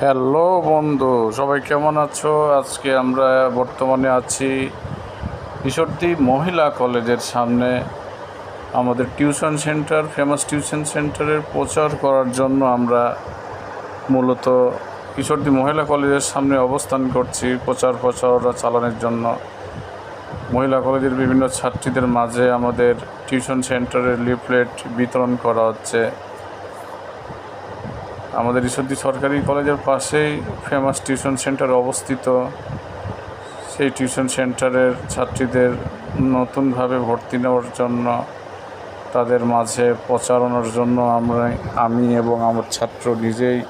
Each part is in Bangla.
হ্যালো বন্ধু, সবাই কেমন আছো? আজকে আমরা বর্তমানে আছি ঈশ্বরদী মহিলা কলেজের সামনে। আমাদের টিউশন সেন্টার, ফেমাস টিউশন সেন্টারের প্রচার করার জন্য আমরা মূলত ঈশ্বরদী মহিলা কলেজের সামনে অবস্থান করছি প্রচার প্রচারণা চালানোর জন্য। মহিলা কলেজের বিভিন্ন ছাত্রীদের মাঝে আমাদের টিউশন সেন্টারের লিফলেট বিতরণ করা হচ্ছে। আমাদের ঈশ্বরদী সরকারি কলেজের পাশেই ফেমাস টিউশন সেন্টার অবস্থিত। সেই টিউশন সেন্টারের ছাত্রীদের নতুনভাবে ভর্তি নেওয়ার জন্য, তাদের মাঝে প্রচারণার জন্য আমরা, আমি এবং আমার ছাত্র নিজেই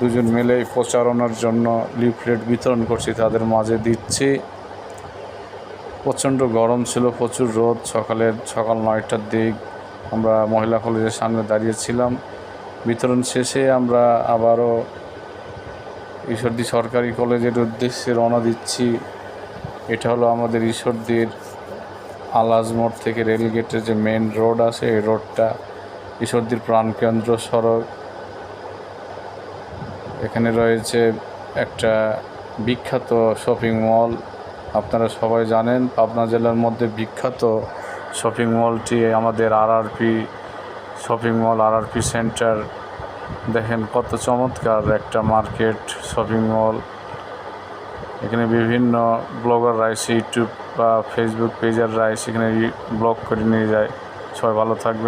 দুজন মিলেই প্রচারণার জন্য লিফলেট বিতরণ করছি, তাদের মাঝে দিচ্ছি। প্রচণ্ড গরম ছিল, প্রচুর রোদ, সকালের, সকাল নয়টার দিক আমরা মহিলা কলেজের সামনে দাঁড়িয়েছিলাম বিতরণ শেষে আমরা আবারও ঈশ্বরদী সরকারি কলেজের উদ্দেশ্যে রওনা দিচ্ছি। এটা হলো আমাদের ঈশ্বরদীর আলাজ মোড় থেকে রেলগেটের যে মেন রোড আছে, এই রোডটা ঈশ্বরদীর প্রাণকেন্দ্র সড়ক। এখানে রয়েছে একটা বিখ্যাত শপিং মল আপনারা সবাই জানেন, পাবনা জেলার মধ্যে বিখ্যাত শপিং মলটি আমাদের RRP shopping mall R R P centre দেখেন কত চমৎকার একটা মার্কেট শপিং মল এখানে বিভিন্ন ব্লগার রাইসে ইউটিউব বা ফেসবুক পেজার রাইস এখানে ব্লগ করে নিয়ে যায়। সবাই ভালো থাকবে